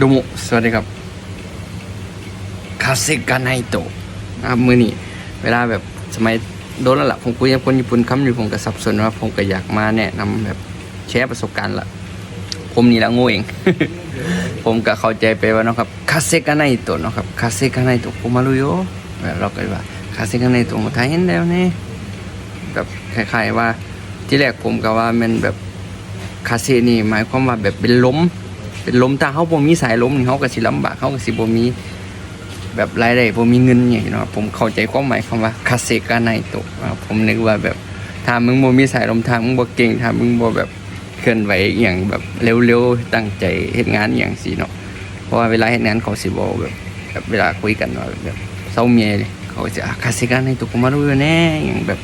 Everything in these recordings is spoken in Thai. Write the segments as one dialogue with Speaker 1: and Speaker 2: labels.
Speaker 1: ดูโมสวัสดีครับคาเซกาไนโตะนะครับมือนี้เวลาแบบสมัยโดนแล้วล่ะผมคุยกับคนญี่ปุ่นคำอยู่ผมก็สับสนว่าผมก็อยากมาแนะนำแบบแชร์ประสบการณ์ละผมนี่ละโง่เอง ผมก็เข้าใจไปว่าเนาะครับคาเซกาไนโตะเนาะครับคาเซกาไนโตะผมมารู้โยแบบเราก็ว่าคาเซกาไนโตะมาไทยเห็นแล้วเนี่ยแบบคล้ายๆว่าที่แรกผมก็ว่ามันแบบคาเซนี่หมายความว่าแบบเป็นล้ม เป็นลมถ้าเขาบ่มีสายลมนี่เขาก็สิลำบากเขาก็สิบ่มีแบบรายได้บ่มีเงินอย่างนี้เนาะผมเข้าใจความหมายคำว่าคาเซกาไนโตะว่าผมนึกว่าแบบถ้ามึงบ่มีสายลมทางมึงบ่เก่งถ้ามึงบ่แบบเคลื่อนไหวอย่างแบบเร็วๆตั้งใจเฮ็ดงานอย่างสิเนาะเพราะว่าเวลาเฮ็ดงานเขาสิบ่แบบแบบเวลาคุยกันว่าแบบเศร้าเมียเลยเขาจะอะคาเซกาไนโตะกูมารู้แน่อย่างแบบ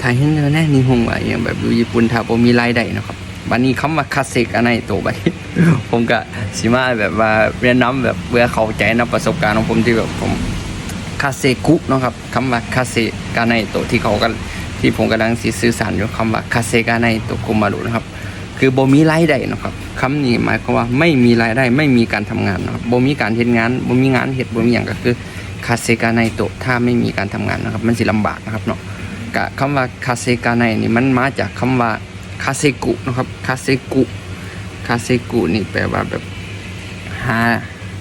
Speaker 1: ถ้าเห็นแล้วแน่นิฮงว่าอย่างแบบอยู่ญี่ปุ่นถ้าบ่มีรายได้นะครับ บัดนี้คำว่าคาเซกาไนโตะบัดนี้ผมก็สิมาแบบว่าเรียนน้ำแบบเพื่อเข้าใจนำประสบการณ์ของผมที่แบบผมคาเซกุเนาะครับคำว่าคาเซกาไนโตะที่เขากันที่ผมกำลังสิสื่อสารอยู่คำว่าคาเซกาไนโตะกุมารุนะครับ คือบ่มีรายได้นะครับคำนี้หมายความว่าไม่มีรายได้ไม่มีการทำงานนะครับบ่มีการเฮ็ดงานบ่มีงานเฮ็ดบ่มีหยังก็คือคาเซกาไนโตะถ้าไม่มีการทำงานนะครับ มันสิลำบากนะครับเนาะกะคำว่าคาเซกาไนนี่มันมาจากคำว่า คาเซกุนะครับ คาเซกุ คาเซกุนี่แปลว่าแบบหา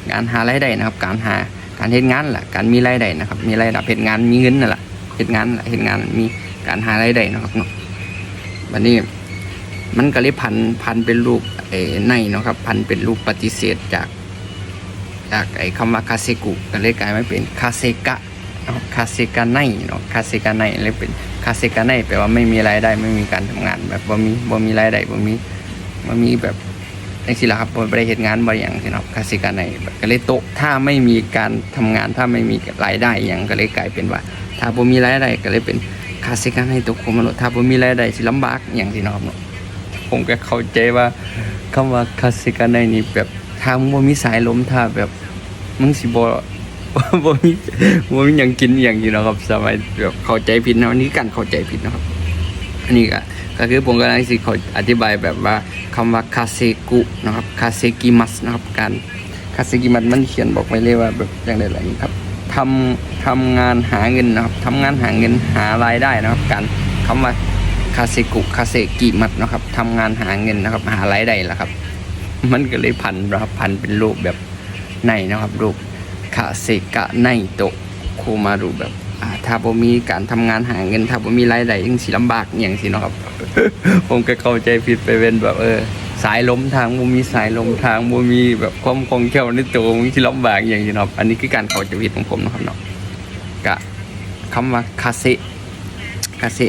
Speaker 1: งานหารายได้นะครับ การหาการเฮ็ดงานแหละการมีรายได้นะครับ มีรายได้เฮ็ดงานมีเงินนั่นแหละเฮ็ดงานแหละเฮ็ดงานมีการหารายได้นะครับเนาะวันนี้มันก็เลยพันพันเป็นรูปเอ้ในนะครับ พันเป็นรูปปฏิเสธจาก จากไอ้คำว่าคาเซกุก็เลยกลายมาเป็นคาเซกะ เนาะคาเซกะไนเนาะคาเซกะไนเลยเป็นคาเซกะไนแปลว่าไม่มีรายได้ไม่มีการทำงาน แบบบ่มีบ่มีรายได้บ่มีบ่มีแบบจังซี่ล่ะครับบ่ได้เฮ็ดงานบ่อย่างซี่เนาะคาสิกาในก็เลยโตถ้าไม่มีการทำงานถ้าไม่มีรายได้อหยังก็เลยกลายเป็นว่า ถ้าบ่มีรายได้ก็เลยเป็นคาสิกาในตกคมนุถ้าบ่มีรายได้สิลำบากอหย่างซี่เนาะครับเนาะผมก็เข้าใจว่าคำว่าคาสิกาในนี่แบบถ้ามึงบ่มีสายลมถ้าแบบมึงสิบ่ บ่มีบ่มีหยังกินอย่างนี้นะครับ สมัยแบบเข้าใจผิดนะอันนี้การเข้าใจผิดนะครับ อันนี้ก็ก็คือผมกำลังสิขออธิบายแบบว่าคำว่าคาเซกุนะครับคาเซกิมัสนะครับ การคาเซกิมัสมันเขียนบอกไว้เลยว่าแบบอย่างไรอะไรนี้ครับทำทำงานหาเงินนะครับทำงานหาเงินหารายได้นะครับ การคำว่าคาเซกุคาเซกิมัสนะครับทำงานหาเงินนะครับ หารายได้แหละครับ มันก็เลยพันนะครับพันเป็นรูปแบบในนะครับรูป คาเซกะในโตะโคมารูแบบถ้าบ่มีการทำงานหาเงินถ้าบ่มีรายได้ยังสิลำบากอย่างสิเนาะครับ ผมก็เข้าใจผิดไปเป็นแบบเออ สายล้มทางบ่มีสายล้มทางบ่มีแบบความคล่องแคล่วในตัวมึงที่ลำบากอย่างสิเนาะอันนี้คือการเข้าใจผิดของผมนะครับเนาะกะคำว่าคาเซคาเซ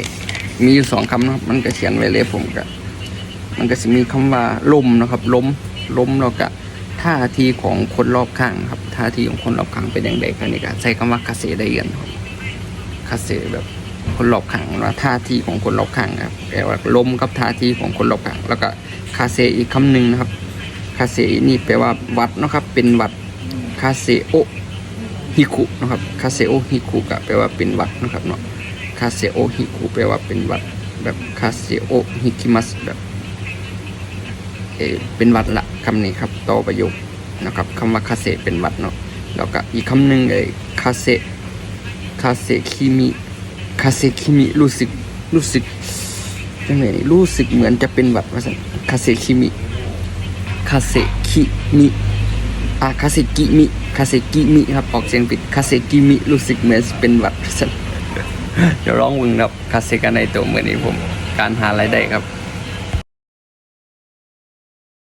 Speaker 1: มีอยู่สองคำนะครับมันก็เขียนไว้เลยผมก็มันก็จะมีคำว่าลมนะครับลมลมแล้วก็ ท่าทีของคนรอบข้างครับท่าทีของคนรอบข้างเป็นอย่างไรกันนี่ก็ใช้คำว่าคาเซได้กันครับคาเซแบบคนรอบข้างว่าท่าทีของคนรอบข้างครับแปลว่าลมกับท่าทีของคนรอบข้างแล้วก็คาเซอีกคำหนึ่งนะครับคาเซนี่แปลว่าวัดนะครับ เป็นวัดคาเซโอฮิคุนะครับคาเซโอฮิคุก็แปลว่าเป็นวัดนะครับเนาะคาเซโอฮิคุแปลว่าเป็นวัดแบบคาเซโอฮิคิมัสแบบ เป็นวัดละคำนี้ครับต่อประโยคนะครับคำว่าคาเซเป็นวัดเนาะแล้วก็อีกคำหนึ่งเออคาเซคาเซคิมิคาเซคิมิรู้สึกรู้สึกยังไงนี่รู้สึกเหมือนจะเป็นวัดว่าสันคาเซคิมิคาเซคิมิอ่าคาเซกิมิคาเซกิมิครับออกเสียงผิดคาเซกิมิรู้สึกเหมือนเป็นวัดว่าสันเดี๋ยวร้องวึงครับคาเซกันในตัวเหมือนนี้ผมการหารายได้ครับ